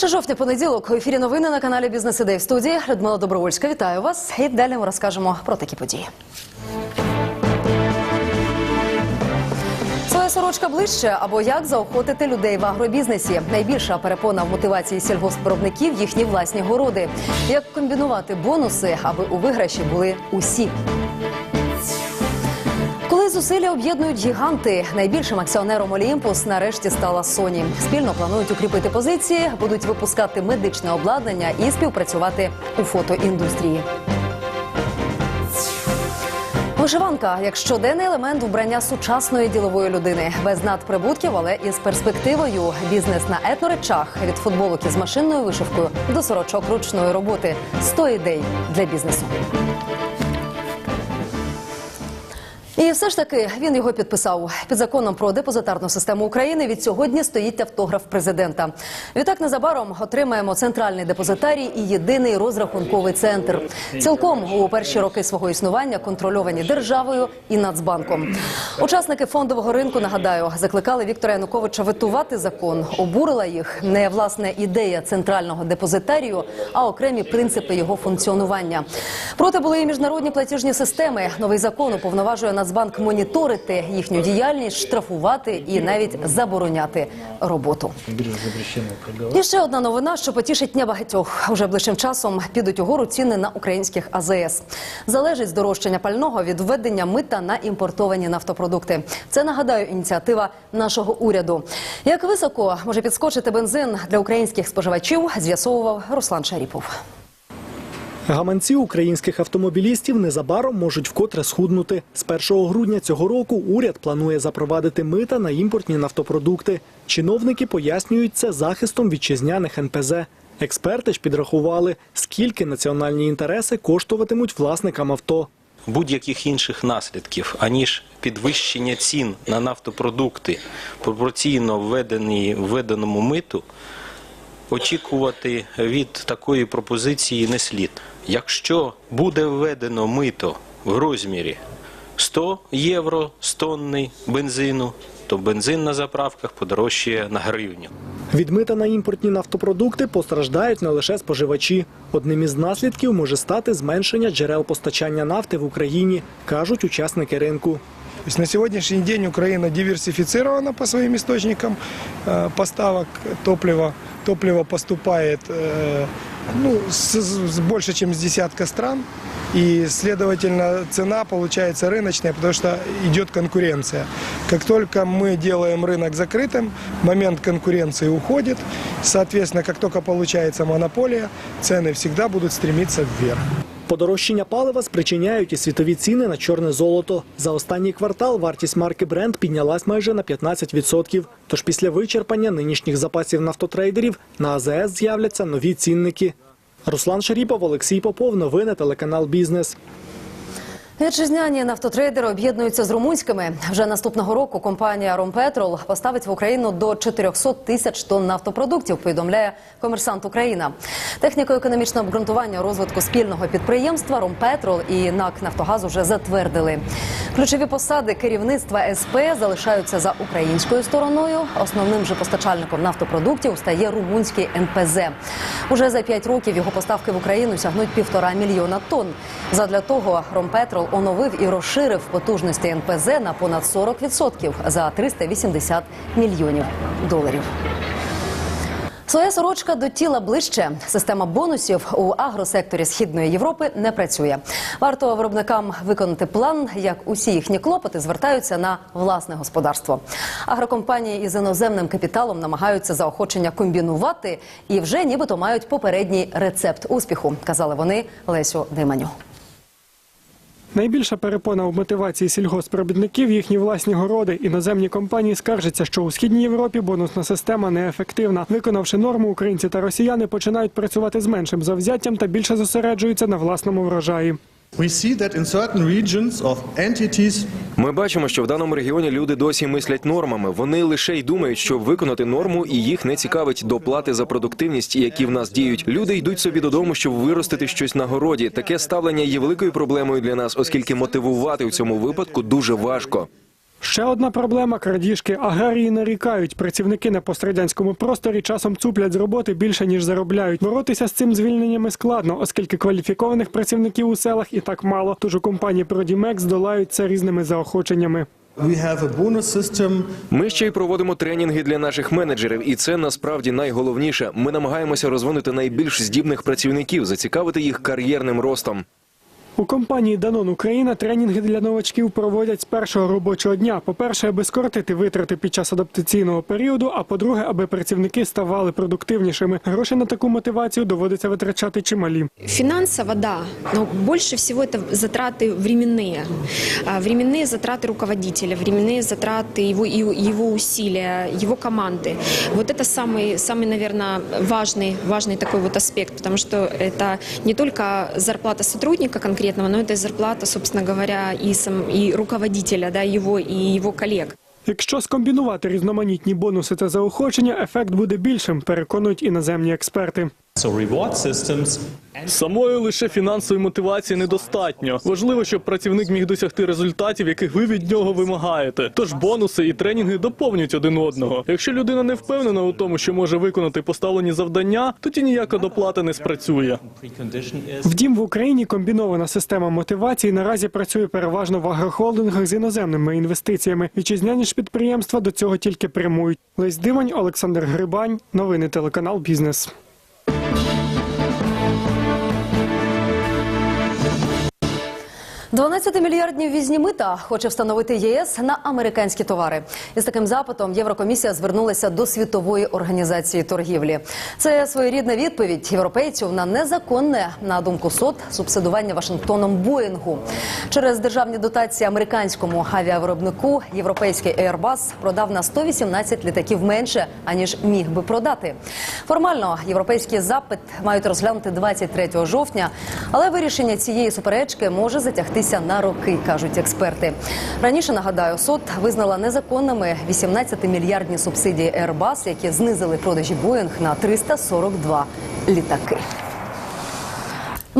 1 жовтня, понеділок, у ефірі новини на каналі Бізнес Ідей в студії. Людмила Добровольська, вітаю вас. І далі ми розкажемо про такі події. Своя сорочка ближче або як заохотити людей в агробізнесі. Найбільша перепона в мотивації сільгоспвиробників – їхні власні городи. Як комбінувати бонуси, аби у виграші були усі. Зусилля об'єднують гіганти, найбільшим акціонером Олімпус нарешті стала Sony. Спільно планують укріпити позиції, будуть випускати медичне обладнання і співпрацювати у фотоіндустрії. Вишиванка як щоденний елемент вбрання сучасної ділової людини, без надприбутків, але із перспективою. Бізнес на етноречах від футболок із машинною вишивкою до сорочок ручної роботи. 100 ідей для бізнесу. І все ж таки він його підписав під законом про депозитарну систему України. Від сьогодні стоїть автограф президента. Відтак незабаром отримаємо центральний депозитарій і єдиний розрахунковий центр. Цілком у перші роки свого існування контрольовані державою і Нацбанком. Учасники фондового ринку нагадаю закликали Віктора Януковича витувати закон. Обурила їх не власне ідея центрального депозитарію, а окремі принципи його функціонування. Проте були і міжнародні платіжні системи. Новий закон уповноважує Нацбанк моніторити їхню діяльність, штрафувати і навіть забороняти роботу. І ще одна новина, що потішить небагатьох. Уже ближчим часом підуть угору ціни на українських АЗС. Залежить здорожчання пального від введення мита на імпортовані нафтопродукти. Це нагадаю ініціатива нашого уряду. Як високо може підскочити бензин для українських споживачів, з'ясовував Руслан Шаріпов. Гаманці українських автомобілістів незабаром можуть вкотре схуднути. З 1 грудня цього року уряд планує запровадити мита на імпортні нафтопродукти. Чиновники пояснюють це захистом вітчизняних НПЗ. Експерти ж підрахували, скільки національні інтереси коштуватимуть власникам авто. будь-яких інших наслідків, аніж підвищення цін на нафтопродукти пропорційно введені, введеному миту, очікувати від такої пропозиції не слід. Якщо буде введено мито в розмірі 100 євро з тонни бензину, то бензин на заправках подорожчає на гривню. Від мита на імпортні нафтопродукти постраждають не лише споживачі. Одним із наслідків може стати зменшення джерел постачання нафти в Україні, кажуть учасники ринку. То есть на сегодняшний день Украина диверсифицирована по своим источникам э, поставок топлива. Топливо поступает э, ну, с, с больше, чем с десятка стран. И, следовательно, цена получается рыночная, потому что идет конкуренция. Как только мы делаем рынок закрытым, момент конкуренции уходит. Соответственно, как только получается монополия, цены всегда будут стремиться вверх. Подорожчання палива спричиняють і світові ціни на чорне золото. За останній квартал вартість марки Brent піднялась майже на 15%. Тож після вичерпання нинішніх запасів нафтотрейдерів на АЗС з'являться нові цінники. Руслан Шаріпов, Олексій Попов. Новини телеканал Бізнес. Вітчизняні нафтотрейдери об'єднуються з румунськими. Вже наступного року компанія «Ромпетрол» поставить в Україну до 400 тисяч тонн нафтопродуктів, повідомляє комерсант Україна. Техніко-економічне обґрунтування розвитку спільного підприємства «Ромпетрол» і НАК «Нафтогаз» уже затвердили. Ключові посади керівництва СП залишаються за українською стороною. Основним же постачальником нафтопродуктів стає румунський НПЗ. Уже за п'ять років його поставки в Україну сягнуть півтора мільйона тонн. Задля того «Ромпетрол» оновив і розширив потужності НПЗ на понад 40% за 380 мільйонів доларів. Своя сорочка до тіла ближче. Система бонусів у агросекторі східної Європи не працює. Варто виробникам виконати план, як усі їхні клопоти звертаються на власне господарство. Агрокомпанії із іноземним капіталом намагаються заохочення комбінувати і вже нібито мають попередній рецепт успіху, казали вони Лесю Диманю. Найбільша перепона в мотивації сільгоспробітників їхні власні городи. Іноземні компанії скаржаться, що у східній Європі бонусна система неефективна. Виконавши норму, українці та росіяни починають працювати з меншим завзяттям та більше зосереджуються на власному врожаї. Ми бачимо, що в даному регіоні люди досі мислять нормами. Вони лише й думають, що виконати норму, і їх не цікавить доплати за продуктивність, які в нас діють. Люди йдуть собі додому, щоб виростити щось на городі. Таке ставлення є великою проблемою для нас, оскільки мотивувати у цьому випадку дуже важко. Ще одна проблема крадіжки. Аграрії нарікають. Працівники на пострадянському просторі часом цуплять з роботи більше ніж заробляють. Боротися з цим звільненнями складно, оскільки кваліфікованих працівників у селах і так мало. Тож у компанії Продімекс долають це різними заохоченнями. Ми ще й проводимо тренінги для наших менеджерів, і це насправді найголовніше. Ми намагаємося розвинути найбільш здібних працівників, зацікавити їх кар'єрним ростом. У компанії Данон Україна тренінги для новачків проводять з першого робочого дня. По-перше, аби скоротити витрати під час адаптаційного періоду. А по-друге, аби працівники ставали продуктивнішими. Гроші на таку мотивацію доводиться витрачати чималі. Финансово, да, но больше всего это затраты временные. А, Временные затраты руководителя, временные затраты его, и- его усилия, его команды. Вот это самый, самый, наверное, важный, важный такой вот аспект, потому что это не только зарплата сотрудника конкретного, но это зарплата, собственно говоря, и, сам, и руководителя, да, его и его коллег. Якщо скомбінувати різноманітні бонуси та заохочення, ефект буде більшим, переконують іноземні експерти. So reward Самої лише фінансової мотивації недостатньо. Важливо, щоб працівник міг досягти результатів, яких ви від нього вимагаєте. Тож бонуси і тренінги доповнюють один одного. Якщо людина не впевнена у тому, що може виконати поставлені завдання, тоді ніяка доплата не спрацює. Втім, в Україні комбінована система мотивації наразі працює переважно в агрохолдингах з іноземними інвестиціями. Вітчизняні ж підприємства до цього тільки прямують. Лесь Дивань, Олександр Грибань, новини телеканал Бізнес. – 12-мільярдні ввізні мита хоче встановити ЄС на американські товари. Із таким запитом Єврокомісія звернулася до світової організації торгівлі. Це своєрідна відповідь європейців на незаконне, на думку СОТ, субсидування Вашингтоном Боїнгу. Через державні дотації американському авіавиробнику європейський Airbus продав на 118 літаків менше, аніж міг би продати. Формально європейський запит мають розглянути 23 жовтня, але вирішення цієї суперечки може затягтися на роки, кажуть експерти. Раніше нагадаю, суд визнала незаконними 18-мільярдні субсидії Airbus, які знизили продажі Боїнг на 342 літаки.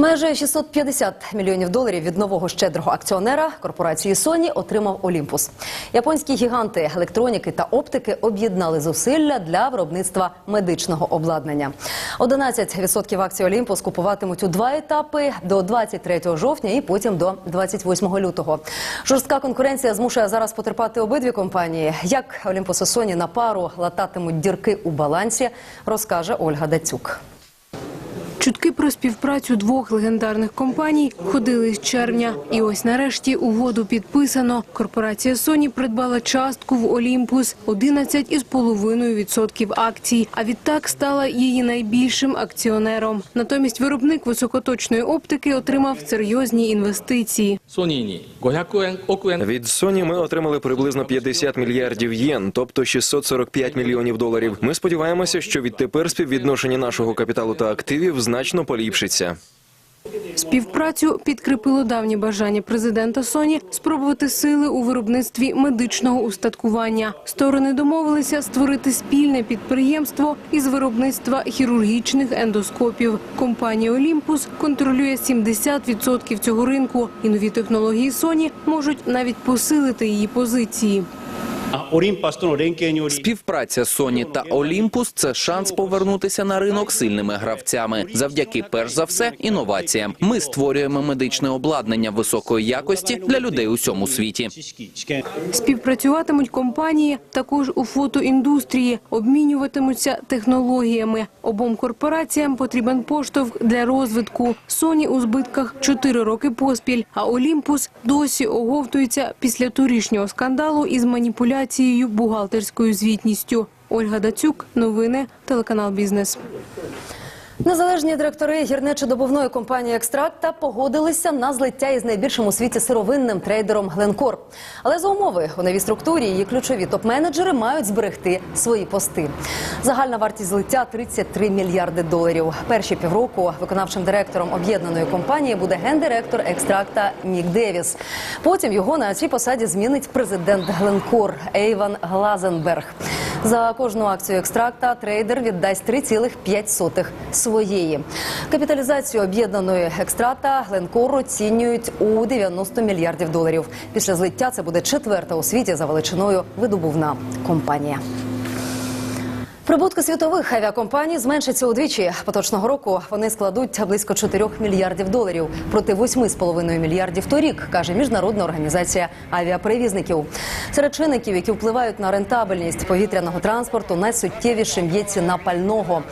Майже 650 мільйонів доларів від нового щедрого акціонера корпорації Sony отримав Олімпус. Японські гіганти електроніки та оптики об'єднали зусилля для виробництва медичного обладнання. 11% акцій Олімпус купуватимуть у два етапи до 23 жовтня і потім до 28 лютого. Жорстка конкуренція змушує зараз потерпати обидві компанії. Як Олімпус і Sony на пару лататимуть дірки у балансі, розкаже Ольга Дацюк. Чутки про співпрацю двох легендарних компаній ходили з червня, і ось нарешті угоду підписано. Корпорація Sony придбала частку в Олімпус 11,5% акцій. А відтак стала її найбільшим акціонером. Натомість виробник високоточної оптики отримав серйозні інвестиції. від Sony ми отримали приблизно 50 мільярдів єн, тобто 645 мільйонів доларів. Ми сподіваємося, що відтепер співвідношення нашого капіталу та активів значно поліпшиться. Співпрацю підкріпило давнє бажання президента Соні спробувати сили у виробництві медичного устаткування. Сторони домовилися створити спільне підприємство із виробництва хірургічних ендоскопів. Компанія Олімпус контролює 70% цього ринку, і нові технології Соні можуть навіть посилити її позиції. Співпраця Sony та Olympus – це шанс повернутися на ринок сильними гравцями завдяки перш за все інноваціям. Ми створюємо медичне обладнання високої якості для людей у всьому світі. Співпрацюватимуть компанії також у фотоіндустрії, обмінюватимуться технологіями. Обом корпораціям потрібен поштовх для розвитку. Sony у збитках 4 роки поспіль. А Olympus досі оговтується після турішнього скандалу із маніпуляцією бухгалтерською звітністю. Ольга Дацюк, новини, телеканал Бізнес. Незалежні директори гірничо-добувної компанії Екстракта погодилися на злиття із найбільшим у світі сировинним трейдером Гленкор. Але за умови у новій структурі її ключові топ-менеджери мають зберегти свої пости. Загальна вартість злиття 33 мільярди доларів. Перші півроку виконавчим директором об'єднаної компанії буде гендиректор Екстракта Нік Девіс. Потім його на цій посаді змінить президент Гленкор Ейван Глазенберг. За кожну акцію екстракта трейдер віддасть 3,5 своєї. Капіталізацію об'єднаної екстракта Гленкор оцінюють у 90 мільярдів доларів. Після злиття це буде четверта у світі за величиною видобувна компанія. Прибутки світових авіакомпаній зменшаться удвічі. Поточного року вони складуть близько 4 мільярдів доларів проти 8,5 мільярдів торік, каже міжнародна організація авіаперевізників. Серед чинників, які впливають на рентабельність повітряного транспорту, найсуттєвішим є ціна пального.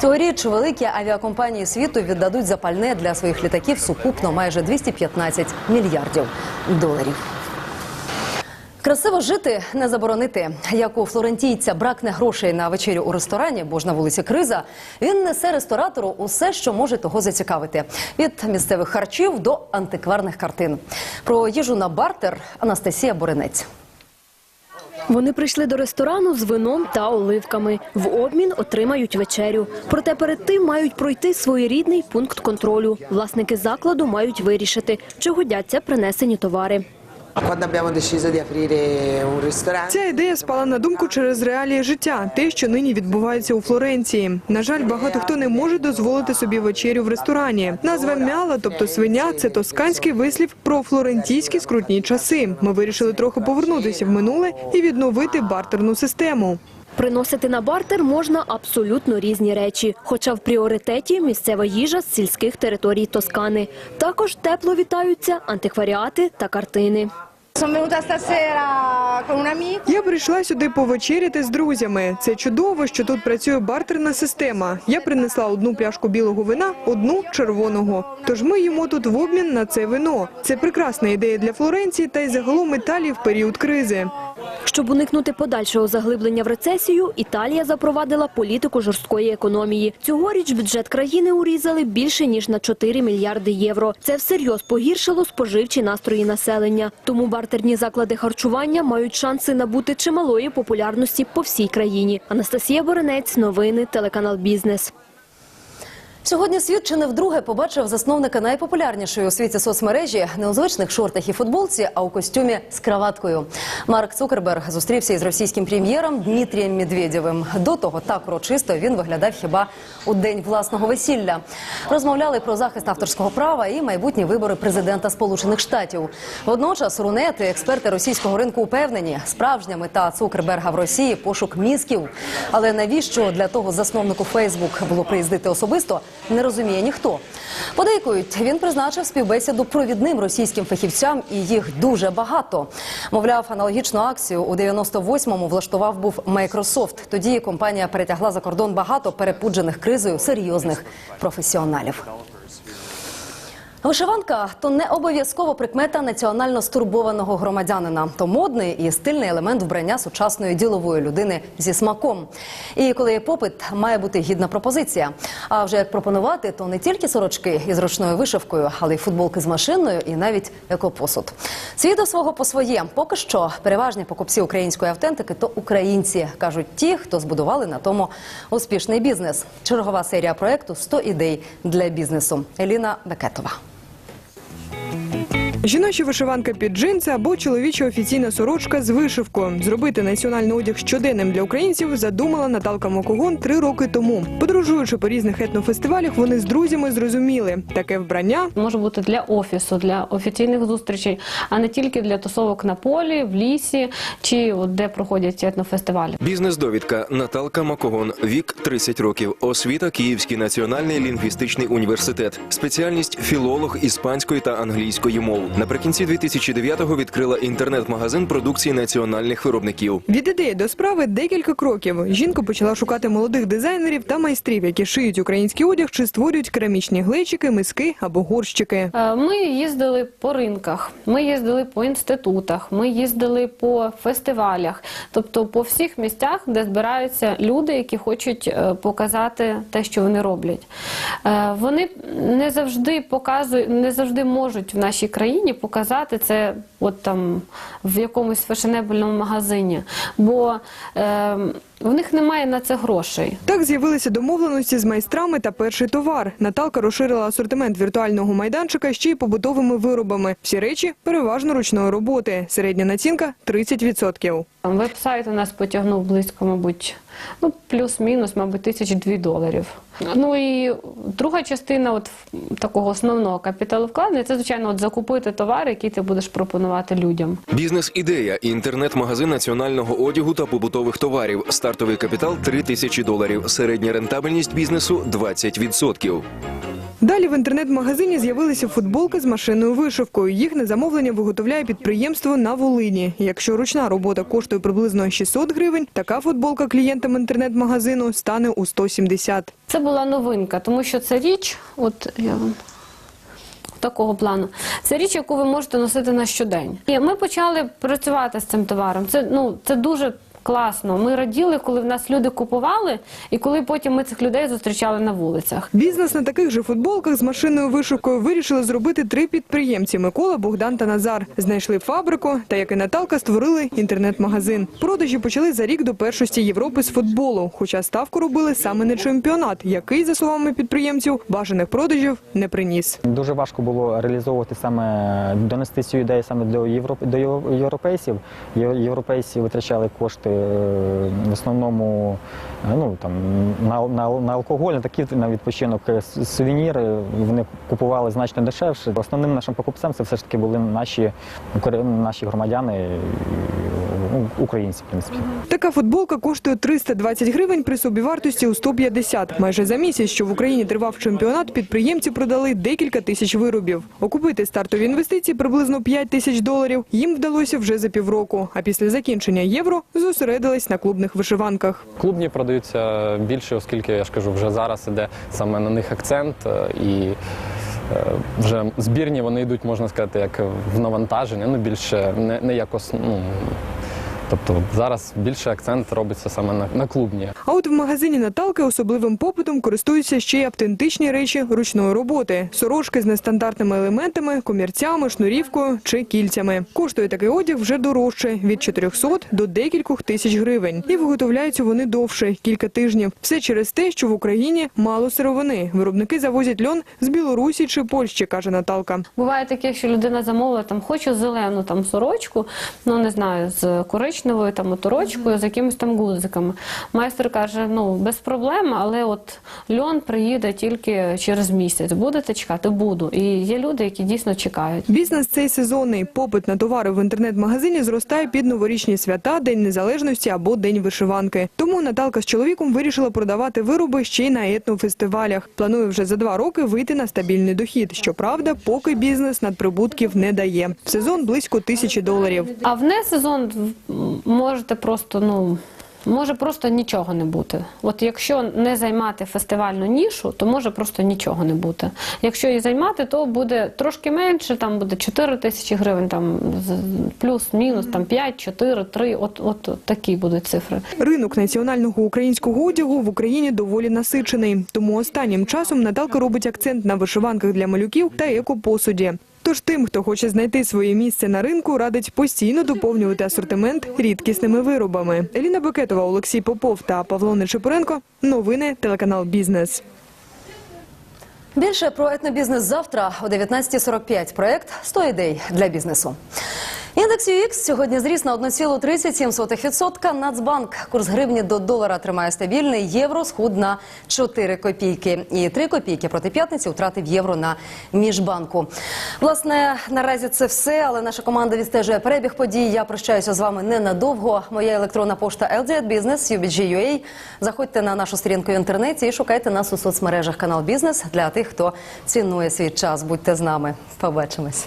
Цьогоріч великі авіакомпанії світу віддадуть за пальне для своїх літаків сукупно майже 215 мільярдів доларів. Красиво жити не заборонити. Як у флорентійця бракне грошей на вечерю у ресторані, бо ж на вулиці криза, він несе ресторатору усе, що може того зацікавити. Від місцевих харчів до антикварних картин. Про їжу на бартер Анастасія Боренець. Вони прийшли до ресторану з вином та оливками. В обмін отримають вечерю. Проте перед тим мають пройти своєрідний пункт контролю. Власники закладу мають вирішити, чи годяться принесені товари. Quando abbiamo deciso di aprire un ristorante, Ця ідея спала на думку через реалії життя, те, що нині відбувається у Флоренції. На жаль, багато хто не може дозволити собі вечерю в ресторані. Назва мяла, тобто свиня, це тосканський вислів про флорентійські скрутні часи. Ми вирішили трохи повернутися в минуле і відновити бартерну систему. Приносити на бартер можна абсолютно різні речі, хоча в пріоритеті місцева їжа з сільських територій Тоскани. Також тепло вітаються антикваріати та картини. Я прийшла сюди повечеряти з друзями. Це чудово, що тут працює бартерна система. Я принесла одну пляшку білого вина, одну червоного. Тож ми їмо тут в обмін на це вино. Це прекрасна ідея для Флоренції та й загалом Італії в період кризи. Щоб уникнути подальшого заглиблення в рецесію, Італія запровадила політику жорсткої економії. Цьогоріч бюджет країни урізали більше ніж на 4 мільярди євро. Це всерйоз погіршило споживчі настрої населення. Тому бартерні заклади харчування мають шанси набути чималої популярності по всій країні. Анастасія Боренець, новини, телеканал Бізнес. Сьогодні світ чи не вдруге побачив засновника найпопулярнішої у світі соцмережі не у звичних шортах і футболці, а у костюмі з краваткою. Марк Цукерберг зустрівся із російським прем'єром Дмитрієм Медведєвим. До того так урочисто він виглядав хіба у день власного весілля. Розмовляли про захист авторського права і майбутні вибори президента Сполучених Штатів. Водночас рунети, експерти російського ринку упевнені, справжня мета Цукерберга в Росії пошук мізків. Але навіщо для того засновнику Фейсбук було приїздити особисто? Не розуміє ніхто. Подейкують, він призначив співбесіду провідним російським фахівцям, і їх дуже багато. Мовляв, аналогічну акцію у 98-му влаштував був Microsoft. Тоді компанія перетягла за кордон багато перепуджених кризою серйозних професіоналів. Вишиванка то не обов'язково прикмета національно стурбованого громадянина, то модний і стильний елемент вбрання сучасної ділової людини зі смаком. І коли є попит, має бути гідна пропозиція. А вже як пропонувати, то не тільки сорочки із ручною вишивкою, але й футболки з машиною і навіть екопосуд. Свій до свого по своє. Поки що переважні покупці української автентики то українці, кажуть ті, хто збудували на тому успішний бізнес. Чергова серія проекту «100 ідей для бізнесу. Еліна Бекетова. Жіноча вишиванка під джинси або чоловіча офіційна сорочка з вишивкою. Зробити національний одяг щоденним для українців задумала Наталка Макогон три роки тому. Подорожуючи по різних етнофестивалях, вони з друзями зрозуміли, таке вбрання може бути для офісу, для офіційних зустрічей, а не тільки для тусовок на полі, в лісі чи от де проходять етнофестивалі. Бізнес-довідка Наталка Макогон, вік 30 років, освіта Київський національний лінгвістичний університет, спеціальність філолог іспанської та англійської мов. Наприкінці 2009-го відкрила інтернет-магазин продукції національних виробників. Від ідеї до справи декілька кроків. Жінка почала шукати молодих дизайнерів та майстрів, які шиють український одяг чи створюють керамічні глечики, миски або горщики. Е, Ми їздили по ринках, ми їздили по інститутах, ми їздили по фестивалях, тобто по всіх місцях, де збираються люди, які хочуть е, показати те, що вони роблять. Е, Вони не завжди показують, не завжди можуть в нашій країні показати це от там в якомусь фешенебельному магазині. Бо е, В них немає на це грошей. Так з'явилися домовленості з майстрами та перший товар. Наталка розширила асортимент віртуального майданчика ще й побутовими виробами. Всі речі переважно ручної роботи. Середня націнка 30%. Там Веб-сайт у нас потягнув близько, мабуть, ну плюс-мінус, мабуть, тисяч дві доларів. Ну і друга частина от такого основного капіталовкладення це звичайно от закупити товар, який ти будеш пропонувати людям. Бізнес-ідея, інтернет-магазин національного одягу та побутових товарів. Стартовий капітал 3 тисячі доларів. Середня рентабельність бізнесу 20%. Далі в інтернет-магазині з'явилися футболки з машинною вишивкою. Їх на замовлення виготовляє підприємство на Волині. Якщо ручна робота коштує приблизно 600 гривень, така футболка клієнтам інтернет-магазину стане у 170. Це була новинка, тому що це річ, от я вам такого плану. Це річ, яку ви можете носити на щодень. І ми почали працювати з цим товаром. Це ну це дуже. Класно, ми раділи, коли в нас люди купували, і коли потім ми цих людей зустрічали на вулицях. Бізнес на таких же футболках з машинною вишивкою вирішили зробити три підприємці – Микола, Богдан та Назар. Знайшли фабрику та, як і Наталка, створили інтернет-магазин. Продажі почали за рік до першості Європи з футболу, хоча ставку робили саме на чемпіонат, який, за словами підприємців, бажаних продажів не приніс. Дуже важко було реалізовувати саме донести цю ідею саме до європ до єв- європейців. Є- Європейці витрачали кошти в основному е, ну там на, на, на алкоголь, на такі на відпочинок е, сувеніри. Вони купували значно дешевше. Основним нашим покупцем це все ж таки були наші наші громадяни, українці, в принципі. Така футболка коштує 320 гривень при собівартості у 150. Майже за місяць, що в Україні тривав чемпіонат, підприємці продали декілька тисяч виробів. Окупити стартові інвестиції приблизно 5 тисяч доларів їм вдалося вже за півроку. А після закінчення євро зосередились на клубних вишиванках. Клубні продаються більше, оскільки я ж кажу, вже зараз іде саме на них акцент е, і е, вже збірні вони йдуть, можна сказати, як в навантаження, ну більше не, не якось. Ну, тобто зараз більше акцент робиться саме на, на клубні. А от в магазині Наталки особливим попитом користуються ще й автентичні речі ручної роботи: сорочки з нестандартними елементами, комірцями, шнурівкою чи кільцями. Коштує такий одяг вже дорожче від 400 до декількох тисяч гривень. І виготовляються вони довше кілька тижнів. Все через те, що в Україні мало сировини. Виробники завозять льон з Білорусі чи Польщі, каже Наталка. Буває таке, що людина замовила там хочу зелену там сорочку, ну не знаю, з коричневою там оторочкою, з якимись там гудзиками. Майстер каже: ну без проблем, але от льон приїде тільки через місяць. Будете чекати? Буду. І є люди, які дійсно чекають. Бізнес цей сезонний. Попит на товари в інтернет-магазині зростає під новорічні свята, День Незалежності або День вишиванки. Тому Наталка з чоловіком вирішила продавати вироби ще й на етнофестивалях. Планує вже за два роки вийти на стабільний дохід. Щоправда, поки бізнес надприбутків не дає. В сезон близько тисячі доларів. А в не сезон можете просто ну. Може просто нічого не бути. От якщо не займати фестивальну нішу, то може просто нічого не бути. Якщо її займати, то буде трошки менше, там буде 4 тисячі гривень, там плюс-мінус, там 5, 4, 3, от, от, такі будуть цифри. Ринок національного українського одягу в Україні доволі насичений. Тому останнім часом Наталка робить акцент на вишиванках для малюків та екопосуді. Тож тим, хто хоче знайти своє місце на ринку, радить постійно доповнювати асортимент рідкісними виробами. Еліна Бекетова, Олексій Попов та Павло Нечепуренко. Новини телеканал Бізнес. Більше про етнобізнес завтра о 19.45. Проект «100 ідей для бізнесу. Індекс UX сьогодні зріс на 1,37%. Нацбанк курс гривні до долара тримає стабільний. Євро схуд на 4 копійки. І 3 копійки проти п'ятниці втратив євро на міжбанку. Власне, наразі це все, але наша команда відстежує перебіг подій. Я прощаюся з вами ненадовго. Моя електронна пошта LZ Business, UBG.UA. Заходьте на нашу сторінку в інтернеті і шукайте нас у соцмережах канал Бізнес для тих, хто цінує свій час. Будьте з нами. Побачимось.